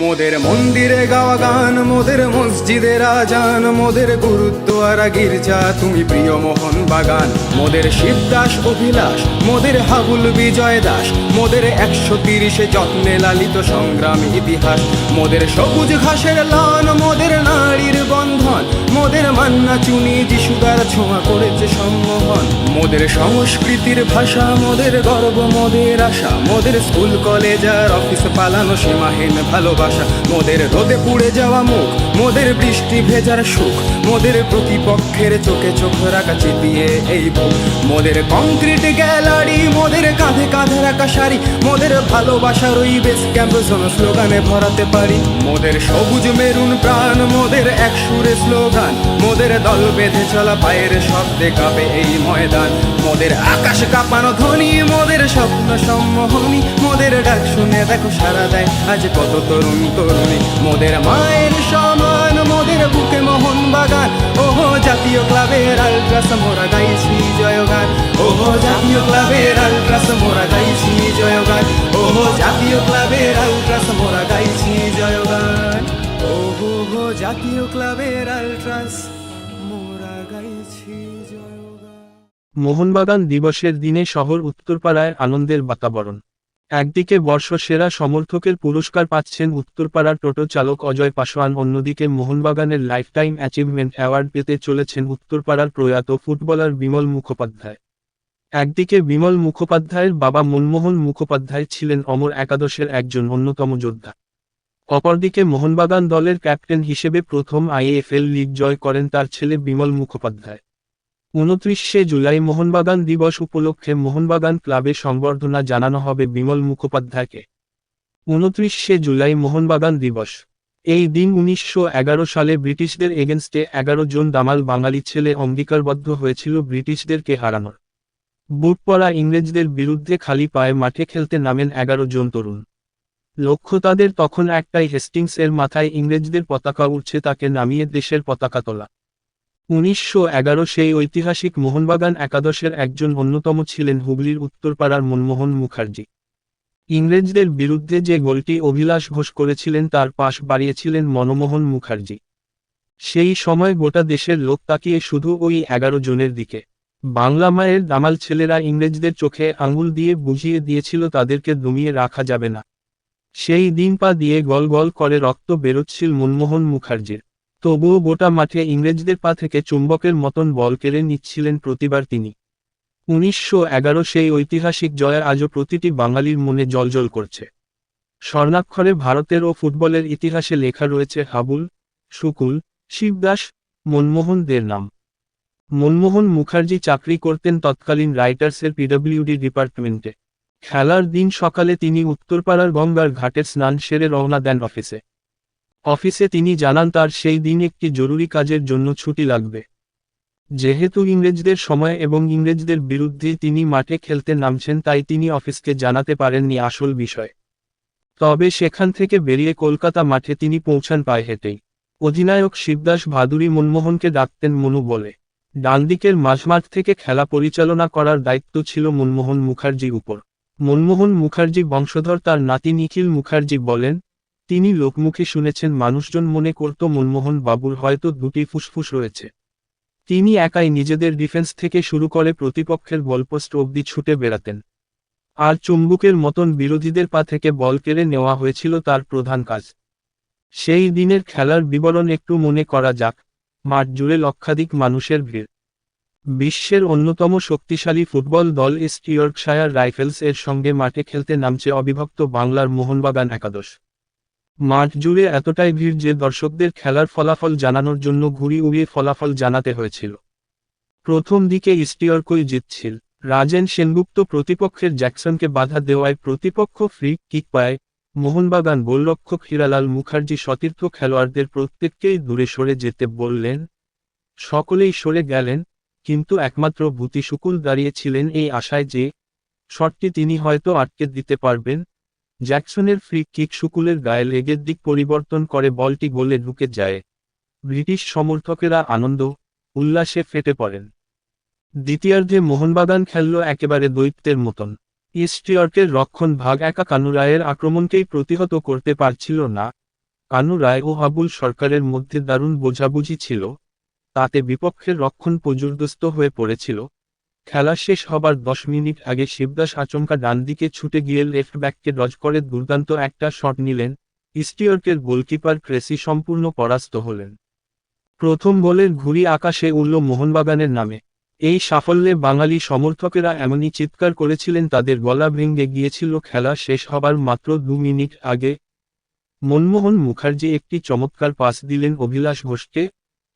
মোদের মন্দিরে গাওয়া গান, মোদের মসজিদে রাজান, মোদের গুরুদ্বারা গির্জা, তুমি প্রিয় মোহন বাগান। মোদের শিবদাস অভিলাষ, মোদের হাবুল বিজয় দাস, মোদের একশো তিরিশে যত্নে লালিত সংগ্রাম ইতিহাস। মোদের সবুজ ঘাসের লান, মোদের নারীর মোদের মান্না চুনি যিশুদার ছোঁয়া করেছে সম্মোহন। মোদের সংস্কৃতির ভাষা, মোদের গর্ব, মোদের আশা, মোদের স্কুল, কলেজ আর অফিস পালানো সীমাহীন ভালোবাসা। মোদের রোদে পুড়ে যাওয়া মুখ, মোদের বৃষ্টি ভেজার সুখ, মোদের প্রতিপক্ষের চোখে চোখ রাখা চিপিয়ে এই বুক মোদের কংক্রিট গ্যালারি, মোদের কাঁধে কাঁধে রাখা শাড়ি, মোদের ভালোবাসার ওই বেস ক্যাম্প জন স্লোগানে ভরাতে পারি। মোদের সবুজ মেরুন প্রাণ, মোদের এক সুরে স্লোগান মোদের দল বেঁধে চলা পায়ের শব্দে কাঁপে এই ময়দান। মোদের আকাশ কাঁপানো ধ্বনি, মোদের স্বপ্ন সম্মোহনী, মোদের ডাক শুনে দেখো সারা দেয় আজ কত তরুণ তরুণী। মোদের মায়ের সমান, মোদের বুকে মোহন বাগান। ওহো, জাতীয় ক্লাবের আলট্রাস, মোরা গাইছি জয়গান। ওহো, জাতীয় ক্লাবের আলট্রাস, মোরা গাইছি জয়গান। জাতীয় ক্লাবের আলট্রাস, মোরা গাইছি মোহনবাগান দিবসের দিনে শহর উত্তরপাড়ায় আনন্দের বাতাবরণ। একদিকে বর্ষসেরা সমর্থকের পুরস্কার পাচ্ছেন উত্তরপাড়ার টোটো চালক অজয় পাসোয়ান, অন্যদিকে মোহনবাগানের লাইফটাইম অ্যাচিভমেন্ট অ্যাওয়ার্ড পেতে চলেছেন উত্তরপাড়ার প্রয়াত ফুটবলার বিমল মুখোপাধ্যায়। একদিকে বিমল মুখোপাধ্যায়ের বাবা মনমোহন মুখোপাধ্যায় ছিলেন অমর একাদশের একজন অন্যতম যোদ্ধা। অপরদিকে মোহনবাগান দলের ক্যাপ্টেন হিসেবে প্রথম আইএফএল লিগ জয় করেন তার ছেলে বিমল মুখোপাধ্যায়। উনত্রিশে জুলাই মোহনবাগান দিবস উপলক্ষে মোহনবাগান ক্লাবে সংবর্ধনা জানানো হবে বিমল মুখোপাধ্যায়কে। উনত্রিশে জুলাই মোহনবাগান দিবস। এই দিন উনিশশো এগারো সালে ব্রিটিশদের এগেনস্টে এগারো জন দামাল বাঙালি ছেলে অঙ্গীকারবদ্ধ হয়েছিল ব্রিটিশদেরকে হারানোর। বুট পরা ইংরেজদের বিরুদ্ধে খালি পায়ে মাঠে খেলতে নামেন এগারো জন তরুণ। লক্ষ্য তাদের তখন একটাই, হেস্টিংস এর মাথায় ইংরেজদের পতাকা উঠছে তাকে নামিয়ে দেশের পতাকা তোলা। উনিশশো এগারো সেই ঐতিহাসিক মোহনবাগান একাদশের একজন অন্যতম ছিলেন হুগলির উত্তরপাড়ার মনমোহন মুখার্জি। ইংরেজদের বিরুদ্ধে যে গোলটি অভিলাষ ঘোষ করেছিলেন তার পাশ বাড়িয়েছিলেন মনমোহন মুখার্জি। সেই সময় গোটা দেশের লোক তাকিয়ে শুধু ওই এগারো জনের দিকে। বাংলা মায়ের দামাল ছেলেরা ইংরেজদের চোখে আঙুল দিয়ে বুঝিয়ে দিয়েছিল তাদেরকে দমিয়ে রাখা যাবে না। সেই দিন পা দিয়ে গল গল করে রক্ত বেরোচ্ছিল মনমোহন মুখার্জির। তবুও গোটা মাঠে ইংরেজদের পা থেকে চুম্বকের মতন বল কেড়ে নিচ্ছিলেন প্রতিবার তিনি। উনিশশো এগারো সেই ঐতিহাসিক জয়ের আজও প্রতিটি বাঙালির মনে জলজল করছে। স্বর্ণাক্ষরে ভারতের ও ফুটবলের ইতিহাসে লেখা রয়েছে হাবুল, শুকুল, শিবদাস মনমোহনদের নাম। মনমোহন মুখার্জি চাকরি করতেন তৎকালীন রাইটার্সের পিডব্লিউডি ডিপার্টমেন্টে। খেলার দিন সকালে তিনি উত্তরপাড়ার গঙ্গার ঘাটের স্নান সেরে রওনা দেন অফিসে। অফিসে তিনি জানান তার সেই দিন একটি জরুরি কাজের জন্য ছুটি লাগবে। যেহেতু ইংরেজদের সময় এবং ইংরেজদের বিরুদ্ধে তিনি মাঠে খেলতে নামছেন তাই তিনি অফিসকে জানাতে পারেননি আসল বিষয়। তবে সেখান থেকে বেরিয়ে কলকাতা মাঠে তিনি পৌঁছান পায়ে হেঁটেই। অধিনায়ক শিবদাস ভাদুরী মনমোহনকে ডাকতেন মনু বলে। ডানদিকের মাঝমাঠ থেকে খেলা পরিচালনা করার দায়িত্ব ছিল মনমোহন মুখার্জির উপর। মনমোহন মুখার্জি বংশধর তার নাতি নিখিল মুখার্জি বলেন, তিনি লোকমুখে শুনেছেন মানুষজন মনে করত মনমোহন বাবুর হয়তো দুটি ফুসফুস রয়েছে। তিনি একাই নিজেদের ডিফেন্স থেকে শুরু করে প্রতিপক্ষের বলপোস্ট অবধি ছুটে বেড়াতেন। আর চুম্বুকের মতন বিরোধীদের পা থেকে বল কেড়ে নেওয়া হয়েছিল তার প্রধান কাজ। সেই দিনের খেলার বিবরণ একটু মনে করা যাক, মাঠ জুড়ে লক্ষাধিক মানুষের ভিড়। বিশ্বের অন্যতম শক্তিশালী ফুটবল দল ইস্ট ইয়র্কশায়ার রাইফেলস এর সঙ্গে মাঠে খেলতে নামছে অবিভক্ত বাংলার মোহনবাগান একাদশ। মাঠ জুড়ে এতটাই ভিড় যে দর্শকদের খেলার ফলাফল জানানোর জন্য ঘুরি উড়িয়ে ফলাফল জানাতে হয়েছিল। প্রথম দিকে ইস্টিয়র্কই জিতছিল। রাজেন সেনগুপ্ত প্রতিপক্ষের জ্যাকসনকে বাধা দেওয়ায় প্রতিপক্ষ ফ্রি কিক পায়। মোহনবাগান গোলরক্ষক হিরালাল মুখার্জি সতীর্থ খেলোয়াড়দের প্রত্যেককেই দূরে সরে যেতে বললেন। সকলেই সরে গেলেন। কিন্তু একমাত্র ভূতি শুকুল দাঁড়িয়েছিলেন এই আশায় যে, শটটি তিনি হয়তো আটকে দিতে পারবেন। জ্যাকসনের ফ্রি কিক শুকুলের গায়ে লেগের দিক পরিবর্তন করে বলটি গোলে ঢুকে যায়। ব্রিটিশ সমর্থকেরা আনন্দ, উল্লাসে ফেটে পড়েন। দ্বিতীয়ার্ধে মোহনবাগান খেলল একেবারে দৈত্যের মতন। ইস্টিয়র্কের রক্ষণ ভাগ একা কানু রায়ের আক্রমণকেই প্রতিহত করতে পারছিল না। কানু রায় ও আবুল সরকারের মধ্যে দারুণ বোঝাবুঝি ছিল। তাতে বিপক্ষের রক্ষণ পর্যুদস্ত হয়ে পড়েছিল। খেলা শেষ হবার দশ মিনিট আগে শিবদাস আচমকা ডান দিকে ছুটে গিয়ে লেফট ব্যাককে ডজ করে দুর্দান্ত একটা শট নিলেন। ইস্টিয়র্কের গোলকিপার ক্রেসি সম্পূর্ণ পরাস্ত হলেন। প্রথম বলের ঘুড়ি আকাশে উড়ল মোহনবাগানের নামে। এই সাফল্যে বাঙালি সমর্থকেরা এমনই চিৎকার করেছিলেন, তাদের গলা ভেঙে গিয়েছিল খেলা শেষ হবার মাত্র দু মিনিট আগে। মনমোহন মুখার্জি একটি চমৎকার পাস দিলেন অভিলাষ ঘোষকে।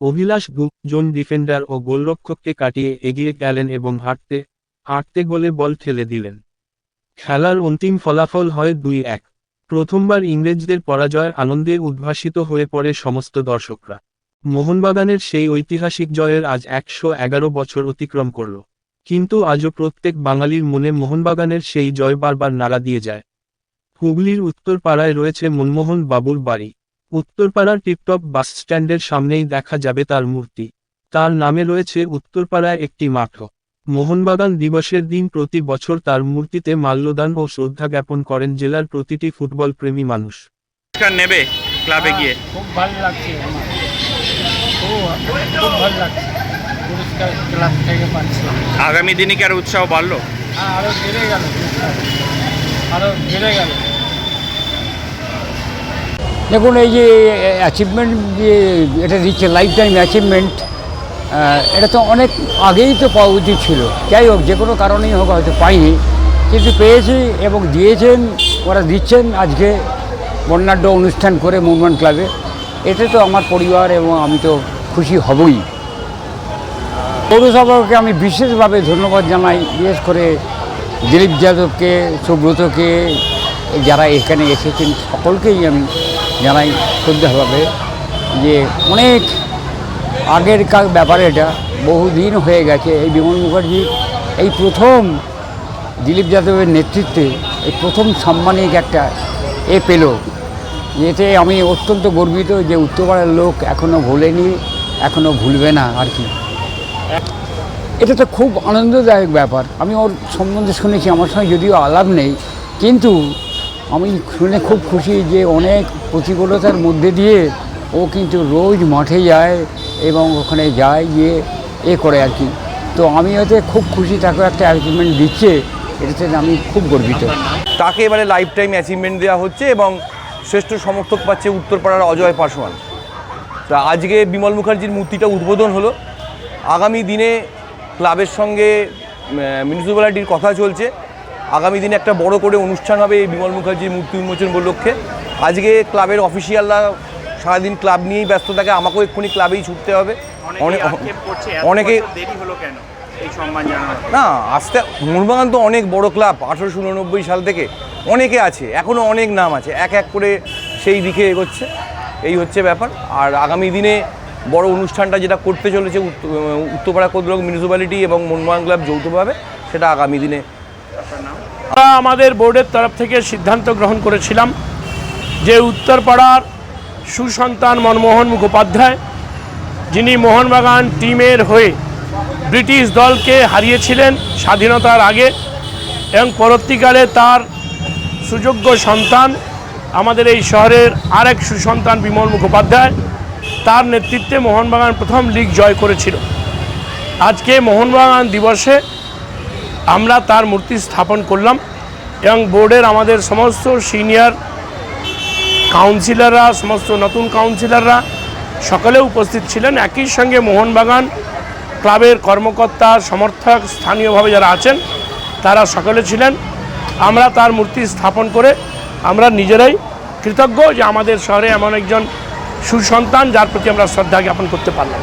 অভিলাষ গুপ জোন ডিফেন্ডার ও গোলরক্ষককে কাটিয়ে এগিয়ে গেলেন এবং হাঁটতে হাঁটতে গোলে বল ঠেলে দিলেন। খেলার অন্তিম ফলাফল হয় দুই এক প্রথমবার ইংরেজদের পরাজয়ের আনন্দে উদ্ভাসিত হয়ে পড়ে সমস্ত দর্শকরা। মোহনবাগানের সেই ঐতিহাসিক জয়ের আজ একশো এগারো বছর অতিক্রম করল। কিন্তু আজও প্রত্যেক বাঙালির মনে মোহনবাগানের সেই জয় বারবার নাড়া দিয়ে যায়। হুগলির উত্তরপাড়ায় রয়েছে মনমোহন বাবুর বাড়ি। উত্তরপাড়ার টিপটপ বাস স্ট্যান্ডের সামনেই দেখা যাবে তার মূর্তি। তার নামে রয়েছে উত্তরপাড়ায় একটি মাঠও। মোহনবাগান দিবসের দিন প্রতি বছর তার মূর্তিতে মাল্যদান ও শ্রদ্ধা জ্ঞাপন করেন জেলার প্রতিটি ফুটবল প্রেমী মানুষ নেবে ক্লাবে গিয়ে? খুব ভালো লাগছে আমার। খুব খুব ভালো লাগছে। পুরস্কার ক্লাব থেকে পাচ্ছি আগামী দিনে কি আর উৎসাহ বাড়লো? হ্যাঁ আরও বেড়ে গেল। আরও বেড়ে গেল। দেখুন, এই যে অ্যাচিভমেন্ট যে, এটা দিচ্ছে লাইফ টাইম অ্যাচিভমেন্ট এটা তো অনেক আগেই তো পাওয়া উচিত ছিল। যাই হোক, যে কোনো কারণেই হোক, হয়তো পাইনি। কিন্তু পেয়েছি এবং দিয়েছেন, ওরা দিচ্ছেন আজকে বর্ণাঢ্য অনুষ্ঠান করে মুভমেন্ট ক্লাবে এতে তো আমার পরিবার এবং আমি তো খুশি হবই। পৌরসভাকে আমি বিশেষভাবে ধন্যবাদ জানাই, বিশেষ করে দিলীপ যাদবকে, সুব্রতকে, যারা এখানে এসেছেন, সকলকেই আমি জানাই শ্রদ্ধাভাবে যে অনেক আগের কার ব্যাপার এটা বহুদিন হয়ে গেছে। এই বিমল মুখার্জি এই প্রথম দিলীপ যাদবের নেতৃত্বে এই প্রথম সাম্মানিক একটা এ পেল। এতে আমি অত্যন্ত গর্বিত যে উত্তরপাড়ার লোক এখনও ভোলেনি এখনও ভুলবে না আর কি। এটা তো খুব আনন্দদায়ক ব্যাপার। আমি ওর সম্বন্ধে শুনেছি, আমার সঙ্গে যদিও আলাপ নেই, কিন্তু আমি শুনে খুব খুশি যে অনেক প্রতিকূলতার মধ্যে দিয়ে ও কিন্তু রোজ মাঠে যায় এবং ওখানে যায় গিয়ে এ করে আর কি। তো আমি হয়তো খুব খুশি তাকে একটা অ্যাচিভমেন্ট দিচ্ছে, এটাতে আমি খুব গর্বিত। তাকে এবারে লাইফ টাইম অ্যাচিভমেন্ট দেওয়া হচ্ছে এবং শ্রেষ্ঠ সমর্থক পাচ্ছে উত্তরপাড়ার অজয় পাসওয়ান। তা আজকে বিমল মুখার্জির মূর্তিটা উদ্বোধন হলো। আগামী দিনে ক্লাবের সঙ্গে মিউনিসিপ্যালিটির কথা চলছে। আগামী দিনে একটা বড় করে অনুষ্ঠান হবে এই বিমল মুখার্জির মূর্তি উন্মোচন উপলক্ষে। আজকে ক্লাবের অফিসিয়ালরা সারাদিন ক্লাব নিয়েই ব্যস্ত থাকে আমাকেও এক্ষুনি ক্লাবেই ছুটতে হবে। অনেক অনেকে দেরি হলো কেন? না আস্তে মোহনবাগান তো অনেক বড় ক্লাব আঠেরোশো উননব্বই সাল থেকে অনেকে আছে এখনও অনেক নাম আছে এক এক করে সেই দিকে এগোচ্ছে এই হচ্ছে ব্যাপার। আর আগামী দিনে বড় অনুষ্ঠানটা যেটা করতে চলেছে উত্ত- উত্তরপাড়া কোদরক মিউনিসিপ্যালিটি এবং মোহনবাগান ক্লাব যৌথভাবে সেটা আগামী দিনে আমাদের বোর্ডের তরফ থেকে সিদ্ধান্ত গ্রহণ করেছিলাম যে উত্তরপাড়ার সুসন্তান মনমোহন মুখোপাধ্যায়, যিনি মোহনবাগান টিমের হয়ে ব্রিটিশ দলকে হারিয়েছিলেন স্বাধীনতার আগে এবং পরবর্তীকালে তার সুযোগ্য সন্তান, আমাদের এই শহরের আরেক সুসন্তান বিমল মুখোপাধ্যায়, তার নেতৃত্বে মোহনবাগান প্রথম লিগ জয় করেছিল। আজকে মোহনবাগান দিবসে আমরা তার মূর্তি স্থাপন করলাম এবং বোর্ডের আমাদের সমস্ত সিনিয়র কাউন্সিলররা, সমস্ত নতুন কাউন্সিলররা সকলে উপস্থিত ছিলেন। একই সঙ্গে মোহনবাগান ক্লাবের কর্মকর্তা, সমর্থক, স্থানীয়ভাবে যারা আছেন, তারা সকলে ছিলেন। আমরা তার মূর্তি স্থাপন করে আমরা নিজেরাই কৃতজ্ঞ যে আমাদের শহরে এমন একজন সুসন্তান যার প্রতি আমরা শ্রদ্ধা জ্ঞাপন করতে পারলাম।